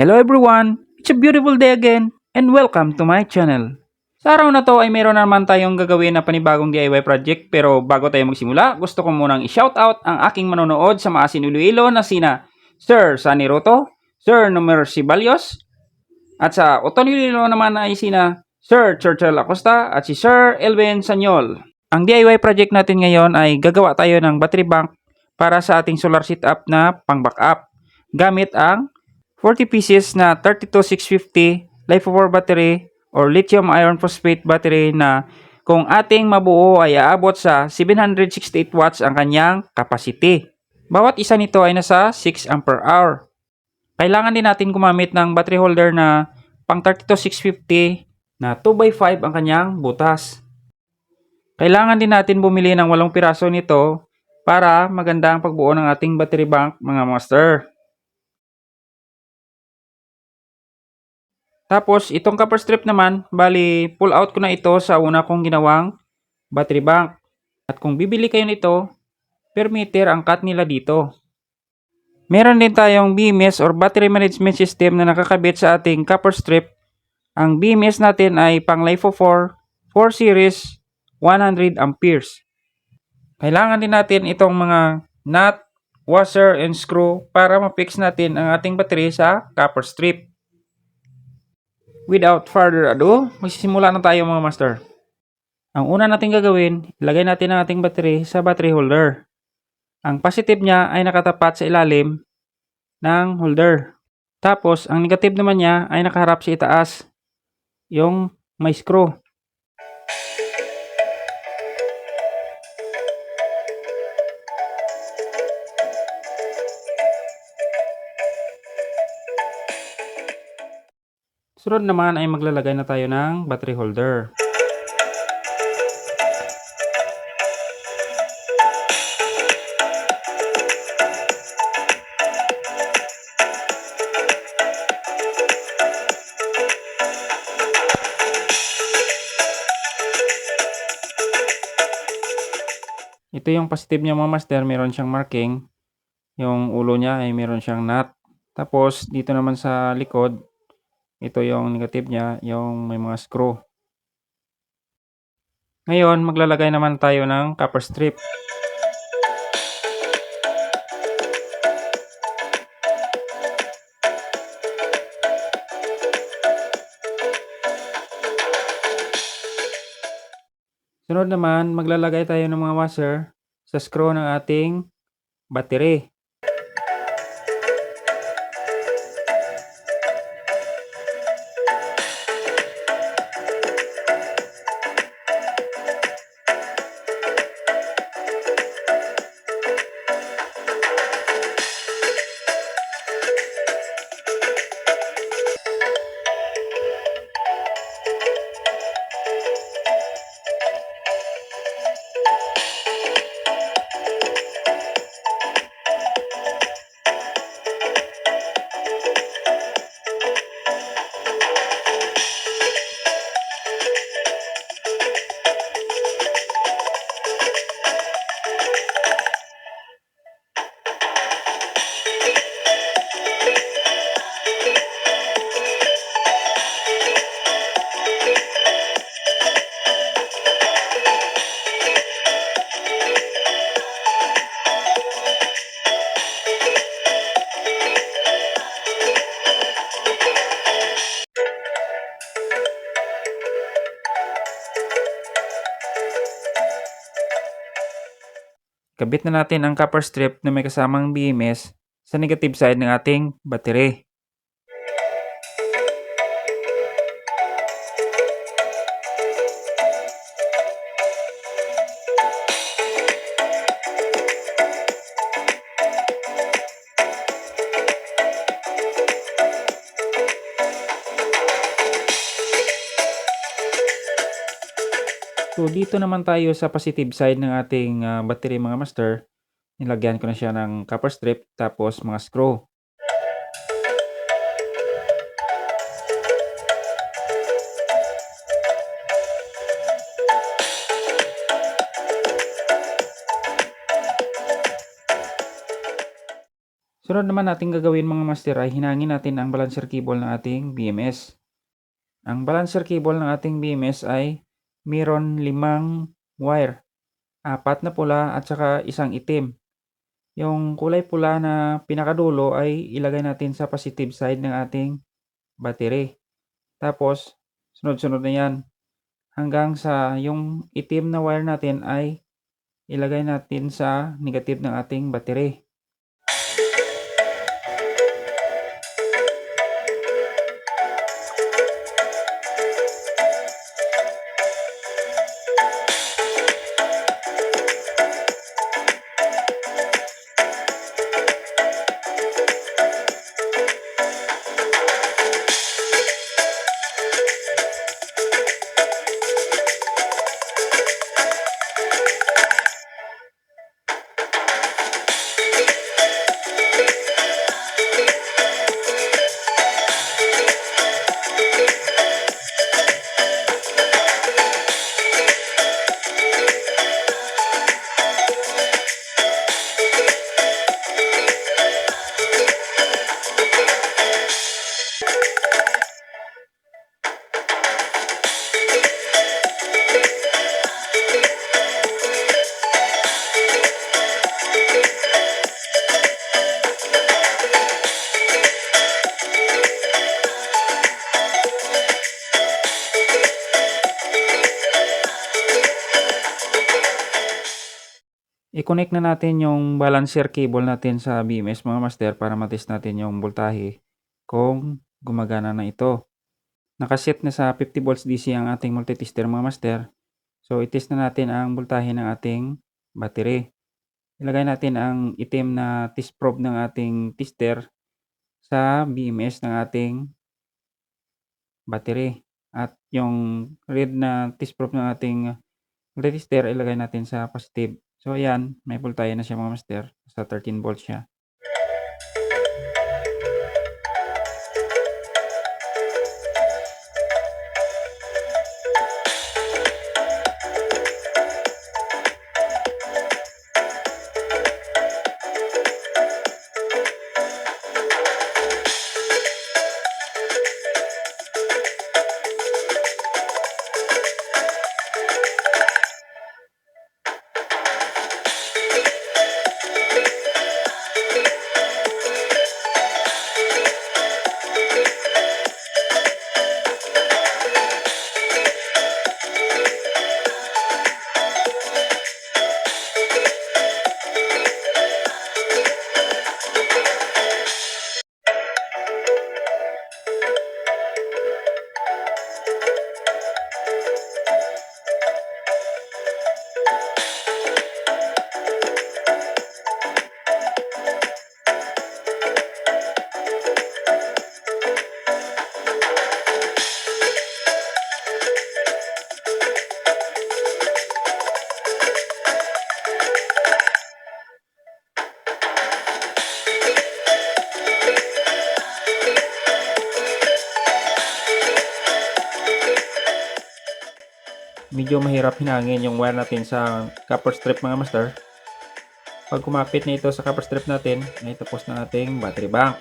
Hello everyone! It's a beautiful day again and welcome to my channel. Sa araw na to ay meron na naman tayong gagawin na panibagong DIY project pero bago tayo magsimula, gusto ko munang i-shoutout ang aking manonood sa Maasin Iloilo na sina Sir Sunny Roto, Sir Nomer Sibalios, at sa Oton Iloilo naman ay sina Sir Churchill Acosta at si Sir Elvin Sanyol. Ang DIY project natin ngayon ay gagawa tayo ng battery bank para sa ating solar setup na pang backup gamit ang 40 pieces na 32650 LiFePower battery or lithium iron phosphate battery na kung ating mabuo ay aabot sa 768 watts ang kanyang capacity. Bawat isa nito ay nasa 6 ampere hour. Kailangan din natin gumamit ng battery holder na pang 32650 na 2x5 ang kanyang butas. Kailangan din natin bumili ng 8 piraso nito para maganda ang pagbuo ng ating battery bank mga master. Tapos, itong copper strip naman, bali, pull out ko na ito sa una kong ginawang battery bank. At kung bibili kayo nito, per meter ang cut nila dito. Meron din tayong BMS or Battery Management System na nakakabit sa ating copper strip. Ang BMS natin ay pang LiFo 4, 4 series, 100 amperes. Kailangan din natin itong mga nut, washer, and screw para ma-fix natin ang ating battery sa copper strip. Without further ado, magsisimula na tayo mga master. Ang una natin gagawin, ilagay natin ang ating battery sa battery holder. Ang positive niya ay nakatapat sa ilalim ng holder. Tapos, ang negative naman niya ay nakaharap sa itaas, yung may screw. Sunod naman ay maglalagay na tayo ng battery holder. Ito yung positive niya mga master, meron siyang marking. Yung ulo niya ay meron siyang nut. Tapos dito naman sa likod, ito yung negative niya, yung may mga screw. Ngayon, maglalagay naman tayo ng copper strip. Sunod naman, maglalagay tayo ng mga washer sa screw ng ating battery. Kabit na natin ang copper strip na may kasamang BMS sa negative side ng ating battery. So dito naman tayo sa positive side ng ating ah, battery mga master. Nilagyan ko na siya ng copper strip tapos mga screw. Sunod naman natin gagawin mga master ay hinangin natin ang balancer cable ng ating BMS. Ang balancer cable ng ating BMS ay mayroon limang wire. Apat na pula at saka isang itim. Yung kulay pula na pinakadulo ay ilagay natin sa positive side ng ating battery. Tapos, sunod-sunod na yan. Hanggang sa yung itim na wire natin ay ilagay natin sa negative ng ating battery. I-connect na natin yung balancer cable natin sa BMS mga master para matest natin yung voltahe kung gumagana na ito. Nakaset na sa 50 volts DC ang ating multitester mga master. So itest na natin ang voltahe ng ating battery. Ilagay natin ang itim na test probe ng ating tester sa BMS ng ating battery. At yung red na test probe ng ating multitester ilagay natin sa positive. So ayan, may voltahe na siya mga master. Sa 13 volts siya. Medyo mahirap hinangin yung wire natin sa copper strip mga master. Pag kumapit na ito sa copper strip natin, ay tapos na nating battery bank.